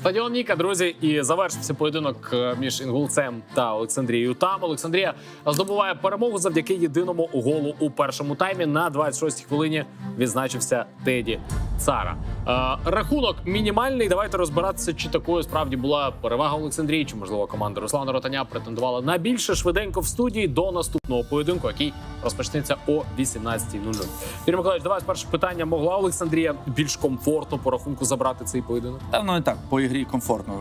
Стадіон Ніка, друзі, і завершився поєдинок е, між інгулцем та Олександрією. Там Олександрія здобуває перемогу завдяки єдиному голу у першому таймі. На 26-й хвилині відзначився Теді Цара. Е, рахунок мінімальний. Давайте розбиратися, чи такою справді була перевага Олександрії, чи можливо команда Руслана Ротаня претендувала на більше швиденько в студії до наступного поєдинку, який розпочнеться о 18.00. Юрій Миколаївич, давай перше питання. Могла Олександрія більш комфортно по рахунку забрати цей поєдинок? Та ну і так, по ігрі комфортно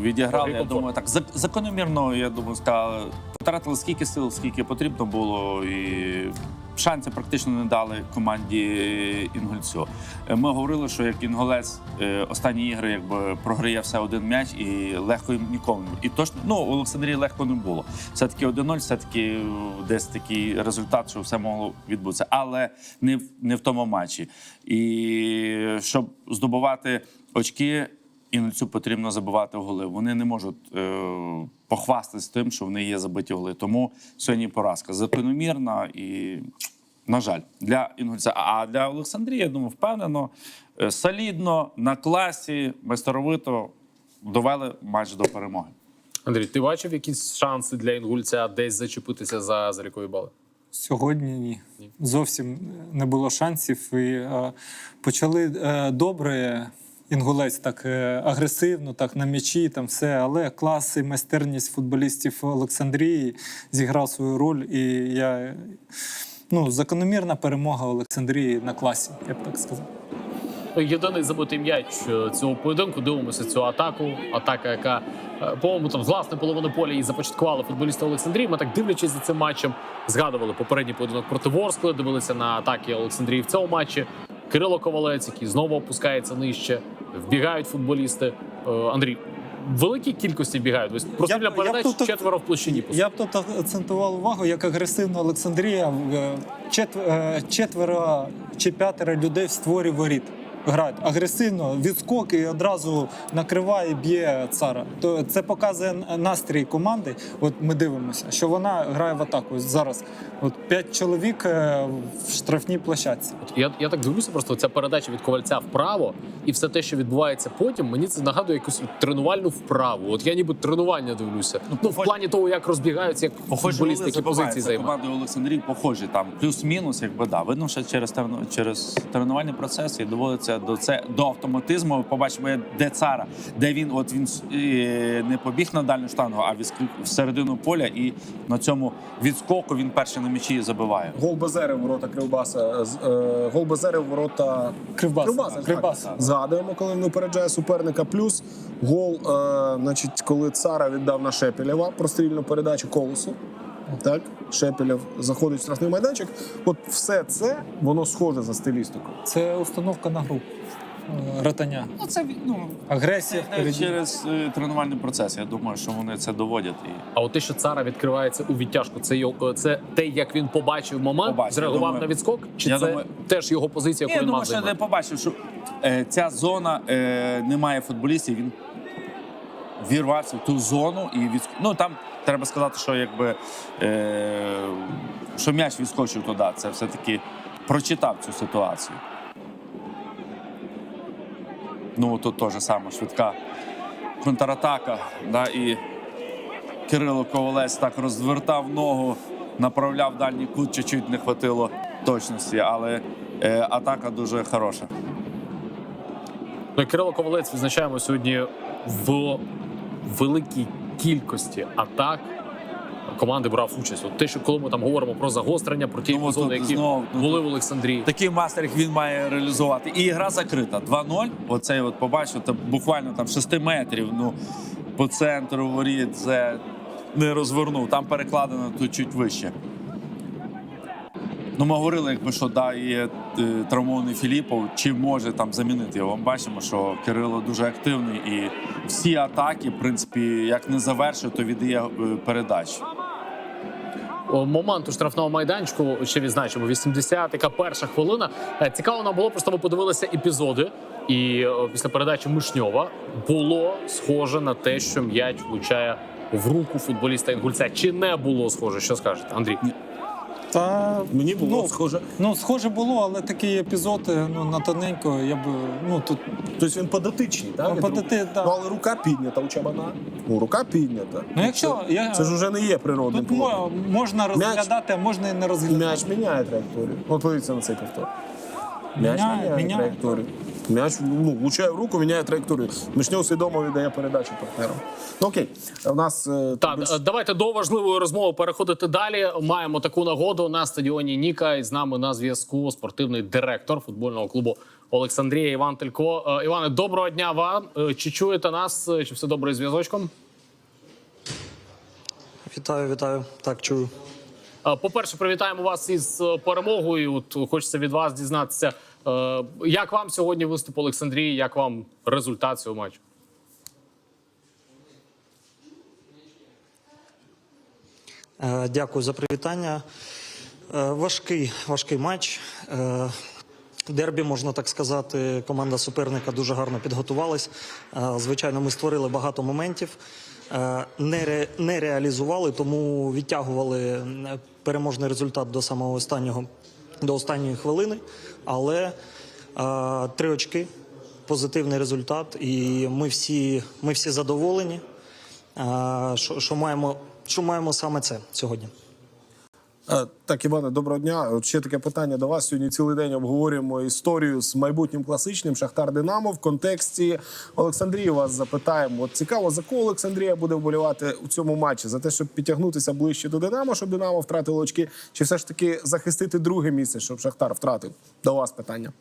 відіграли. Я комфортно. думаю, так закономірно, я думаю, сказали, потратили скільки сил, скільки потрібно було, і шансів практично не дали команді Інгульцю. Е, Ми говорили, що як Інголець е, останні ігри якби програє все один м'яч і легко їм нікому. І точно ну Олександрії легко не було. Все таки 1-0, все таки десь такий результат, що все могло відбутися, але не в не в тому матчі. І щоб здобувати очки. Іноцю потрібно забивати голи. Вони не можуть е, похвастатися тим, що в них є забиті голи. Тому сьогодні поразка закономірна і, на жаль, для інгульця. А для Олександрії, я думаю, впевнено, е, солідно, на класі, майсторовито довели матч до перемоги. Андрій, ти бачив якісь шанси для інгульця десь зачепитися за залікові бали? Сьогодні ні. Ні. Зовсім не було шансів. І е, почали е, добре. Інгулець так е, агресивно, так на м'ячі, там все. Але клас і майстерність футболістів Олександрії зіграв свою роль. І я ну, закономірна перемога Олександрії на класі, я б так сказав. Єдиний забитий м'яч е, цього поєдинку. Дивимося цю атаку. Атака, яка е, по-моєму там з власної половини поля і започаткували футболісти Олександрії. Ми так дивлячись за цим матчем, згадували попередній поєдинок проти Ворскли, дивилися на атаки Олександрії в цьому матчі. Кирило Ковалець, який знову опускається нижче. Вбігають футболісти. Е, Андрій, великій кількості бігають. Ось просто Я для передач тут- четверо в площині. Я б тут акцентував увагу, як агресивно Олександрія чет- четверо чи п'ятеро людей в створі воріт. Грають агресивно, відскок і одразу накриває, б'є цара. То це показує настрій команди. От ми дивимося, що вона грає в атаку. Зараз от п'ять чоловік е, в штрафній площадці. От Я, я так дивлюся, просто ця передача від ковальця вправо, і все те, що відбувається потім, мені це нагадує якусь тренувальну вправу. От я ніби тренування дивлюся. Ну, в плані того, як розбігаються, як Похожі футболісти, які позиції займають. Команди Олександрії похожі там плюс-мінус, якби да. Видно, що через через тренувальні процеси і доводиться до це до автоматизму. Побачимо, де цара, де він от він е, не побіг на дальню штангу, а в середину поля, і на цьому відскоку він перший на м'ячі забиває. Гол Базери в ворота Кривбаса. з- е, Гол Базери в ворота Кривбаса. Кривбаса. Кривбаса. так. Згадуємо, коли він упереджає суперника. Плюс гол, е, значить, коли Цара віддав на Шепелєва прострільну передачу колесу. Так, Шепелєв заходить в штрафний майданчик. От все це воно схоже за стилістикою. Це установка на гру е, ротання. Ну це ну Агресія впереді. через е, тренувальний процес. Я думаю, що вони це доводять і. А от те, що цара відкривається у відтяжку, це його це те, як він побачив момент, Побачив, зреагував думаю- на відскок, чи я це думаю- теж його позиція, яку я він мав думаю, що не побачив, що е, ця зона е, немає футболістів. Він вірвався в ту зону і від... ну там треба сказати, що якби е, що м'яч відскочив туди. Це все таки прочитав цю ситуацію. Ну тут теж саме швидка контратака. Да, і Кирило Ковалець так розвертав ногу, направляв дальній кут, чуть-чуть не хватило точності, але е, атака дуже хороша. Ну, Кирило Ковалець відзначаємо сьогодні в великій кількості атак. Команди брав участь. От те, що коли ми там говоримо про загострення, про ті Ну, тут які знов, ну, були в Олександрії. Такий мастер він має реалізувати. І гра закрита. 2-0. Оцей от побачив, та буквально там 6 метрів. Ну, по центру воріт це не розвернув. Там перекладено тут чуть вище. Ну, ми говорили, якби що да, є е, травмований Філіпов, чи може там замінити його. Ми бачимо, що Кирило дуже активний і всі атаки, в принципі, як не завершує, то віддає е, передачі. Моменту штрафного майданчику ще відзначимо 80 яка перша хвилина. Е, Цікаво нам було, просто ми подивилися епізоди. І після передачі Мишньова було схоже на те, що м'яч влучає в руку футболіста Інгульця. Чи не було схоже? Що скажете, Андрій? Та Мені було ну, схоже. Ну, схоже було, але такий епізод е, ну, на тоненько, я б ну тут Тобто він податичний, так? Ну, подати- да. Ну, але рука піднята у чабана. Ну, рука піднята. Ну, якщо це, я- це ж вже не є природним. тут плодом. можна розглядати, а можна і не розглядати. М'яч міняє траєкторію. От подивіться на цей повтор. М'яч Міняє, міняє, міняє. траєкторію. М'яч ну, влучає в руку, міняє траєкторію. Мишньов свідомо віддає передачу партнерам. Ну окей, у нас е, Так, більш- давайте до важливої розмови переходити далі. Маємо таку нагоду на стадіоні Ніка. І з нами на зв'язку спортивний директор футбольного клубу Олександрія Іван Телько. Е, Іване, доброго дня вам. Е, Чи чуєте нас? Чи все добре із зв'язочком? Вітаю, вітаю. Так, чую. Е, По-перше, привітаємо вас із перемогою. От хочеться від вас дізнатися, як вам сьогодні виступ Олександрії, як вам результат цього матчу? Е, Дякую за привітання. Е, Важкий, важкий матч. Е, Дербі, можна так сказати, команда суперника дуже гарно підготувалась. Е, Звичайно, ми створили багато моментів, е, не, ре, не реалізували, тому відтягували е, переможний результат до самого останнього, до останньої хвилини. Але е, три очки, позитивний результат, і ми всі, ми всі задоволені. е, що, що, маємо, що маємо саме це сьогодні. Е, Так, Іване, доброго дня. От ще таке питання до вас. Сьогодні цілий день обговорюємо історію з майбутнім класичним Шахтар Динамо. В контексті Олександрії вас запитаємо. От цікаво, за кого Олександрія буде вболівати у цьому матчі? За те, щоб підтягнутися ближче до Динамо, щоб Динамо втратило очки, чи все ж таки захистити друге місце, щоб Шахтар втратив? До вас питання.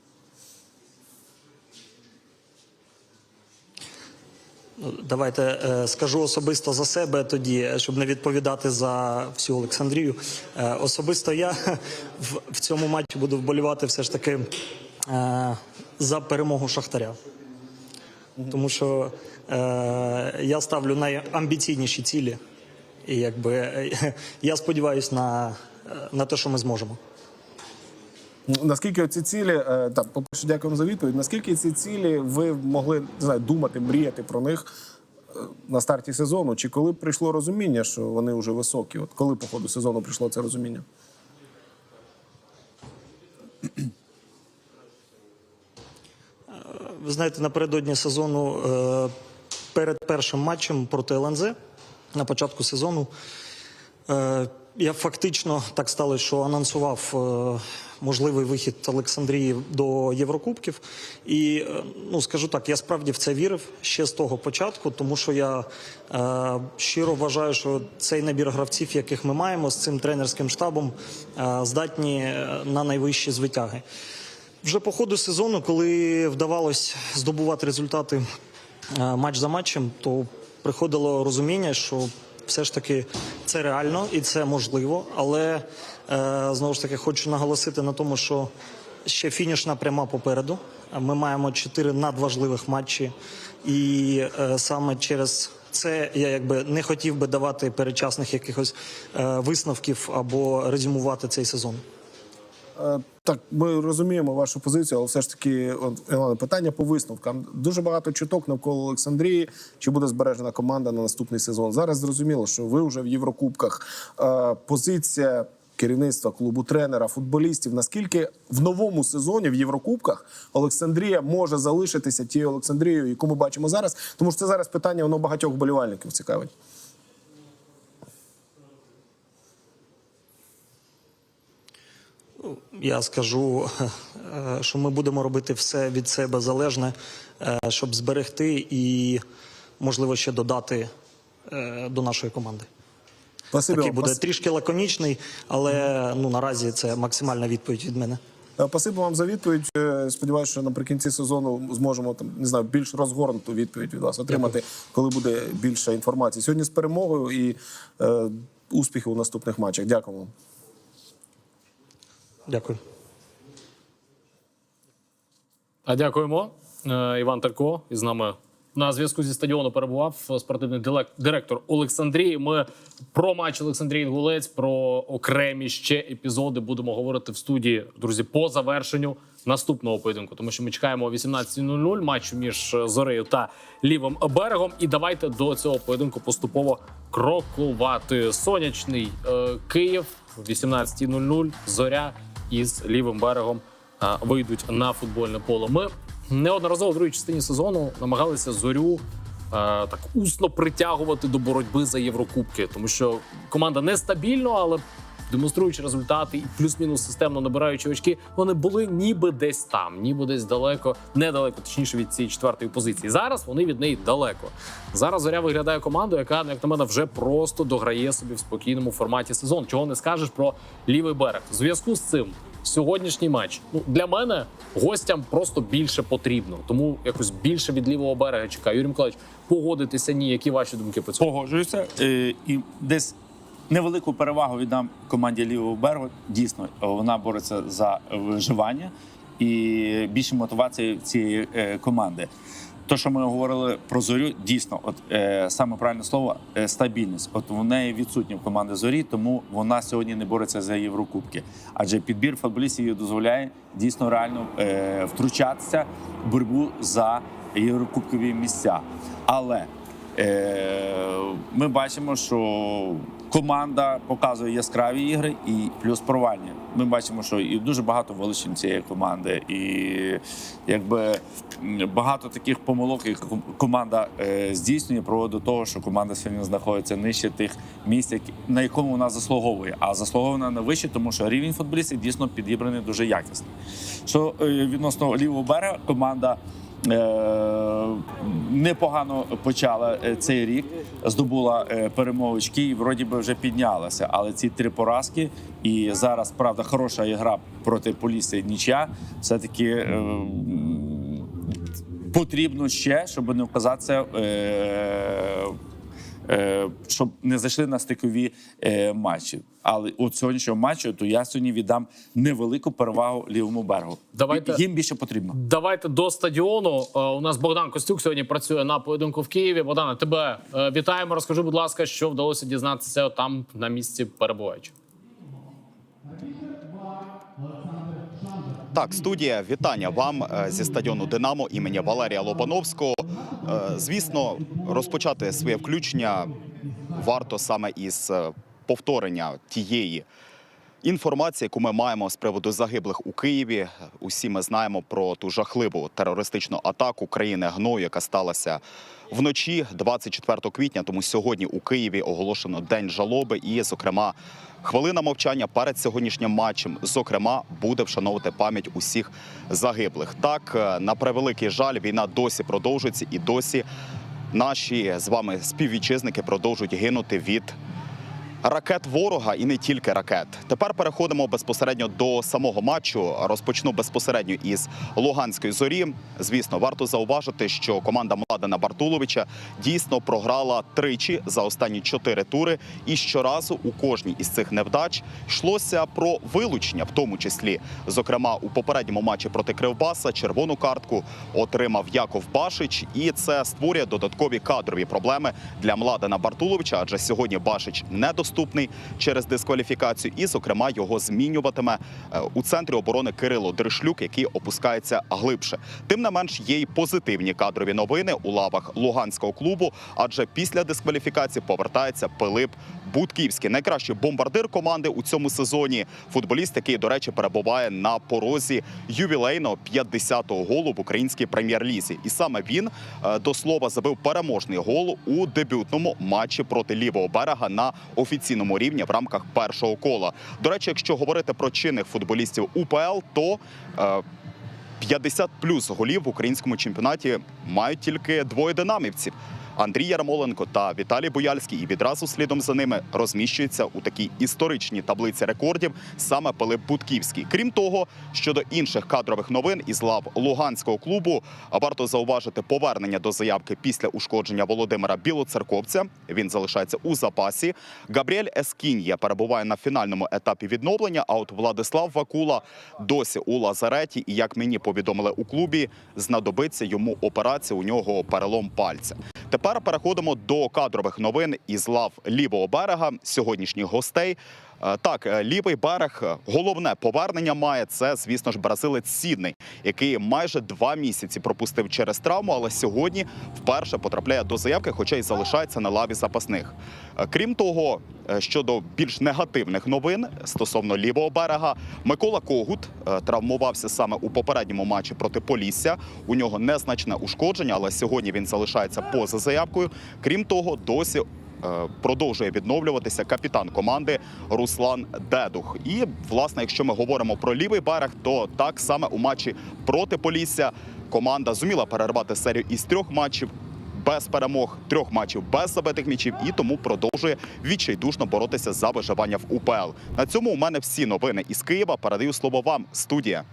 Давайте е, скажу особисто за себе тоді, щоб не відповідати за всю Олександрію. Е, особисто я в, цьому матчі буду вболівати все ж таки е, за перемогу Шахтаря. Тому що е, я ставлю найамбіційніші цілі. І якби я сподіваюся на, на те, що ми зможемо. Наскільки ці цілі, е, так, по-перше, дякуємо за відповідь. Наскільки ці цілі ви могли не знаю, думати, мріяти про них е, на старті сезону? Чи коли прийшло розуміння, що вони вже високі? От коли по ходу сезону прийшло це розуміння? Ви знаєте, напередодні сезону е, перед першим матчем проти ЛНЗ на початку сезону е, я фактично так сталося, що анонсував е, можливий вихід Олександрії до Єврокубків. І е, ну скажу так, я справді в це вірив ще з того початку, тому що я е, щиро вважаю, що цей набір гравців, яких ми маємо з цим тренерським штабом, е, здатні е, на найвищі звитяги. Вже по ходу сезону, коли вдавалось здобувати результати е, матч за матчем, то приходило розуміння, що все ж таки це реально і це можливо. Але е, знову ж таки хочу наголосити на тому, що ще фінішна пряма попереду. Ми маємо чотири надважливих матчі, і е, саме через це я якби не хотів би давати передчасних якихось е, висновків або резюмувати цей сезон. Е, Так, ми розуміємо вашу позицію, але все ж таки, Ілона, питання по висновкам. Дуже багато чуток навколо Олександрії. Чи буде збережена команда на наступний сезон? Зараз зрозуміло, що ви вже в Єврокубках. Е, Позиція керівництва клубу, тренера, футболістів. Наскільки в новому сезоні в Єврокубках Олександрія може залишитися тією Олександрією, яку ми бачимо зараз? Тому що це зараз питання воно багатьох вболівальників цікавить. Я скажу, е, що ми будемо робити все від себе залежне, е, щоб зберегти і, можливо, ще додати е, до нашої команди. Спасибі Такий буде трішки лаконічний, але ну наразі це максимальна відповідь від мене. Спасибо вам за відповідь. Сподіваюся, що наприкінці сезону зможемо там не знаю більш розгорнуту відповідь від вас отримати, коли буде більше інформації. Сьогодні з перемогою і е, успіхів у наступних матчах. Дякую вам. Дякую. А дякуємо. Е, Іван Тарко із нами на зв'язку зі стадіону перебував спортивний дилек- директор Олександрії. Ми про матч Олександрії Інгулець, про окремі ще епізоди будемо говорити в студії, друзі, по завершенню наступного поєдинку, тому що ми чекаємо о 18.00 матчу між Зорею та лівим берегом. І давайте до цього поєдинку поступово крокувати. Сонячний е, Київ о 18.00 зоря із лівим берегом вийдуть на футбольне поле. Ми неодноразово в другій частині сезону намагалися зорю. Так усно притягувати до боротьби за Єврокубки, тому що команда нестабільно, але демонструючи результати і плюс-мінус системно набираючи очки, вони були ніби десь там, ніби десь далеко, недалеко, точніше від цієї четвертої позиції. Зараз вони від неї далеко. Зараз зоря виглядає командою, яка, як на мене, вже просто дограє собі в спокійному форматі сезон. Чого не скажеш про лівий берег. В зв'язку з цим сьогоднішній матч ну для мене гостям просто більше потрібно, тому якось більше від лівого берега чекаю. Юрій Миколаївич, погодитися ні. Які ваші думки по цьому? Погоджуюся. Е, І десь невелику перевагу віддам команді лівого берегу. Дійсно, вона бореться за виживання і більше мотивації цієї е, команди. То, що ми говорили про зорю, дійсно, от е, саме правильне слово е, стабільність. От в неї відсутня в команди зорі, тому вона сьогодні не бореться за Єврокубки. Адже підбір футболістів їй дозволяє дійсно реально е, втручатися в боротьбу за єврокубкові місця. Але Е, ми бачимо, що команда показує яскраві ігри і плюс провальні. Ми бачимо, що і дуже багато величин цієї команди, і якби багато таких помилок, як ком- команда е, здійснює, проводить до того, що команда сьогодні знаходиться нижче тих місць, які- на якому вона заслуговує. А заслуговує вона на вище, тому що рівень футболістів дійсно підібраний дуже якісно. Що е, відносно лівого берега, команда. Е, непогано почала е, цей рік, здобула е, перемогу очки і вроді би вже піднялася. Але ці три поразки, і зараз правда хороша ігра проти Полісся нічя, все таки потрібно ще, щоб не вказатися. Щоб не зайшли на стикові е, матчі. Але от сьогоднішнього матчу, то я сьогодні віддам невелику перевагу лівому берегу. Давайте- їм більше потрібно. Давайте до стадіону. Е, У нас Богдан Костюк сьогодні працює на поєдинку в Києві. Богдане, тебе е, вітаємо. Розкажи, будь ласка, що вдалося дізнатися там на місці перебуваючи. Так, студія, вітання вам е, зі стадіону Динамо імені Валерія Лобановського. Е, Звісно, розпочати своє включення варто саме із е, повторення тієї інформації, яку ми маємо з приводу загиблих у Києві. Усі ми знаємо про ту жахливу терористичну атаку країни гною, яка сталася вночі, 24 квітня. Тому сьогодні у Києві оголошено день жалоби, і, зокрема, хвилина мовчання перед сьогоднішнім матчем, зокрема, буде вшановувати пам'ять усіх загиблих. Так, е, на превеликий жаль, війна досі продовжується, і досі наші з вами співвітчизники продовжують гинути від ракет ворога і не тільки ракет. Тепер переходимо безпосередньо до самого матчу. Розпочну безпосередньо із Луганської зорі. Звісно, варто зауважити, що команда Младена Бартуловича дійсно програла тричі за останні чотири тури. І щоразу у кожній із цих невдач йшлося про вилучення, в тому числі, зокрема, у попередньому матчі проти Кривбаса червону картку отримав Яков Башич, і це створює додаткові кадрові проблеми для Младена Бартуловича, адже сьогодні Башич недоступний через дискваліфікацію, і, зокрема, його змінюватиме е, у центрі оборони Кирило Дришлюк, який опускається глибше. Тим не менш, є й позитивні кадрові новини у лавах Луганського клубу, адже після дискваліфікації повертається Пилип Будківський, найкращий бомбардир команди у цьому сезоні. Футболіст, який, до речі, перебуває на порозі ювілейного 50-го голу в українській прем'єр-лізі. І саме він е, до слова забив переможний гол у дебютному матчі проти лівого берега на офіційному рівні в рамках першого кола. До речі, якщо говорити про чинних футболістів УПЛ, то е, 50 плюс голів в українському чемпіонаті мають тільки двоє динамівців. Андрій Ярмоленко та Віталій Бояльський, і відразу слідом за ними розміщується у такій історичній таблиці рекордів саме Пилип Будківський. Крім того, щодо інших кадрових новин із лав Луганського клубу, варто зауважити повернення до заявки після ушкодження Володимира Білоцерковця. Він залишається у запасі. Габріель Ескінія перебуває на фінальному етапі відновлення. А от Владислав Вакула досі у лазареті. І як мені повідомили у клубі, знадобиться йому операція. У нього перелом пальця. Тепер переходимо до кадрових новин із лав лівого берега. Сьогоднішніх гостей. Е, Так, е, лівий берег. е, Головне повернення має це, звісно ж, бразилець Сідний, який майже два місяці пропустив через травму, але сьогодні вперше потрапляє до заявки, хоча й залишається на лаві запасних. Крім того, щодо більш негативних новин стосовно лівого берега, Микола Когут травмувався саме у попередньому матчі проти Полісся. У нього незначне ушкодження, але сьогодні він залишається поза заявкою. Крім того, досі продовжує відновлюватися капітан команди Руслан Дедух. І власне, якщо ми говоримо про лівий берег, то так саме у матчі проти Полісся команда зуміла перервати серію із трьох матчів. Без перемог трьох матчів без забитих м'ячів і тому продовжує відчайдушно боротися за виживання в УПЛ. На цьому у мене всі новини із Києва. Передаю слово вам, студія.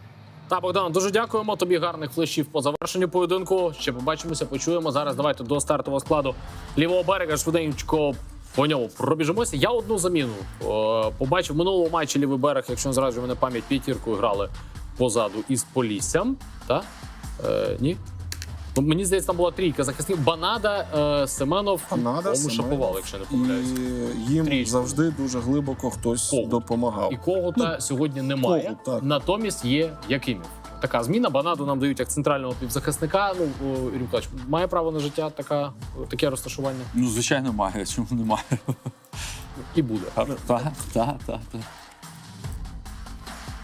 Та Богдан, дуже дякуємо тобі. Гарних флешів по завершенню поєдинку. Ще побачимося, почуємо. Зараз давайте до стартового складу лівого берега швиденько по ньому пробіжимося. Я одну заміну е, побачив в минулому матчі лівий берег, якщо не зраджує мене пам'ять, п'ятіркою грали позаду із Поліссям. Та? Е, ні? Ну, Мені здається, там була трійка захисників. Банада, е, Семенов, Канада, Семенов Шаповал, якщо не помиляюсь. І їм Трішки. завжди дуже глибоко хтось Когут. допомагав. І Когута сьогодні немає. Когут, так. Натомість є Якимів. Така зміна. Банаду нам дають як центрального півзахисника. Ну, о, Миколаївич, має право на життя така, таке розташування Ну, звичайно, має. Чому немає? і буде. Так, так, так, так.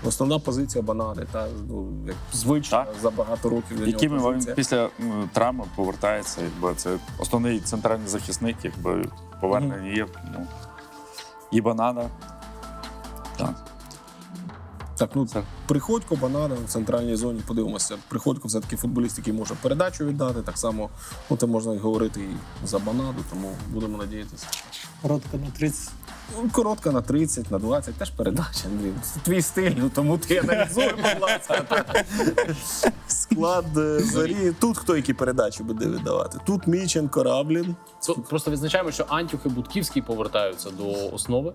Основна позиція банани, та ну як звична Так. за багато років. для Якими нього він позиція. після м, травми повертається, якби це основний центральний захисник, якби повернення є. Ну, і банана. Так. Так, ну Це- Приходько, Банана в центральній зоні. Подивимося. Приходько все таки футболіст, який може передачу віддати. Так само ну, це можна і говорити і за Банаду, тому будемо надіятися. Коротко на 30. Ну, Коротка на 30, на 20, теж передача, Андрій. Твій стиль, ну тому ти аналізуй, будь ласка. Склад е, зорі. Тут хто які передачі буде віддавати? Тут Міченко, Раблін. Просто відзначаємо, що Антюх і Будківський повертаються до основи.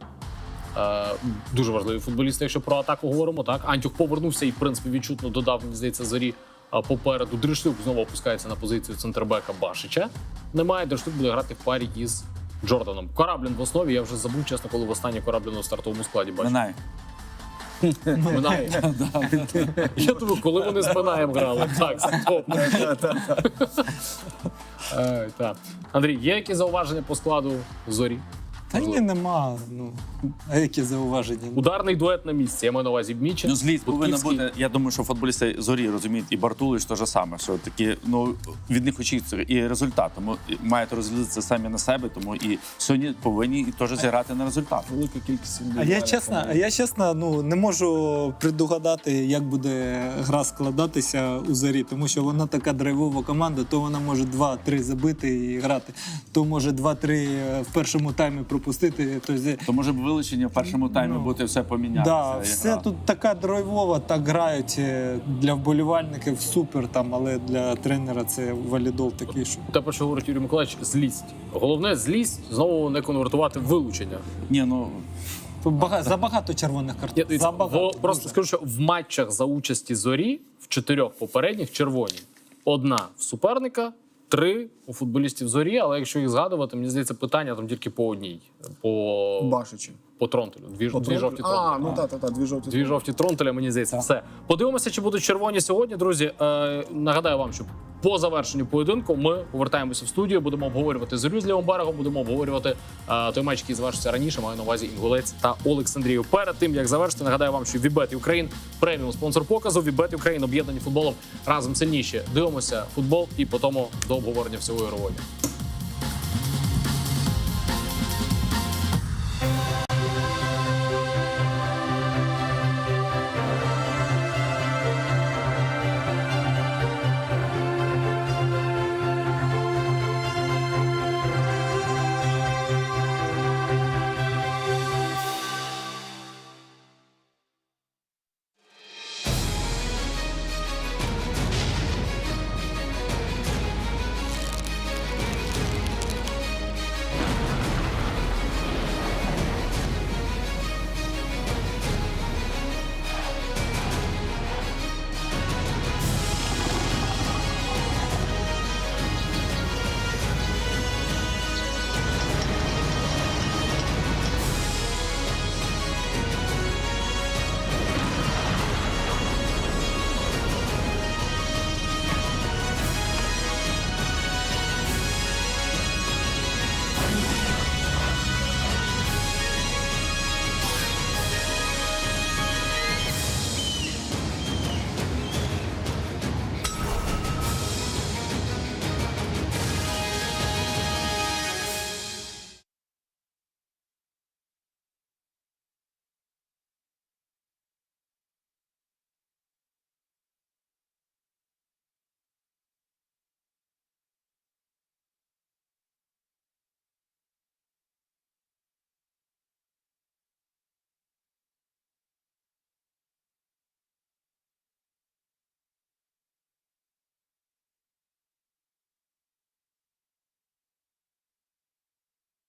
Е, дуже важливі футболісти, якщо про атаку говоримо. Так, Антюх повернувся і, в принципі, відчутно додав, мені здається, зорі а, попереду. Дришлюк знову опускається на позицію центрбека Башича. Немає, Дришлюк буде грати в парі із Джорданом. Кораблін в основі. Я вже забув, чесно, коли востаннє Кораблін у стартовому складі бачив. Минай. Минає. Я думаю, коли вони з Минаєм грали. Так. Е, так. Андрій, є якісь зауваження по складу зорі? Та ні, нема. Ну, а які зауваження? Ударний дует на місці. Я маю на увазі Мічен. Ну, злість повинна бути. Я думаю, що футболісти зорі розуміють, і Бартулич те ж саме, що такі, ну від них очікується і результат. Тому маєте розглядатися самі на себе, тому і сьогодні повинні і теж зіграти на результат. Велика кількість А я індивідуальних чесно, а я чесно, ну не можу предугадати, як буде гра складатися у зарі, тому що вона така драйвова команда, то вона може 2-3 забити і грати, то може 2-3 в першому таймі пропустити. Тобто, То може б вилучення в першому таймі Ну, бути все помінятися. Да, все гра. тут така драйвова, так грають е, для вболівальників супер, там, але для тренера це валідол такий, що Те, про що говорить Юрій Миколаївич, злість. Головне злість знову не конвертувати в вилучення. Ні, ну бага- забагато червоних Я, карток. дивіться, Забагато. в- просто скажу, що в матчах за участі зорі в чотирьох попередніх червоні. Одна в суперника, три у футболістів зорі. Але якщо їх згадувати, мені здається, питання там тільки по одній. По, Башичі. По тронтелю. Дві, По дві жовті Тронтелю? А, ну так, так, так, дві жовті. Дві жовті тронтеля, мені здається, все. Подивимося, чи будуть червоні сьогодні, друзі. Е, нагадаю вам, що по завершенню поєдинку ми повертаємося в студію, будемо обговорювати зорю з лівим берегом, будемо обговорювати е, той матч, який завершився раніше. Маю на увазі Інгулець та Олександрію. Перед тим як завершити, нагадаю вам, що Вібет Україн преміум спонсор показу. Вібет Україн об'єднані футболом разом сильніші. Дивимося футбол і по тому до обговорення всього ігрової.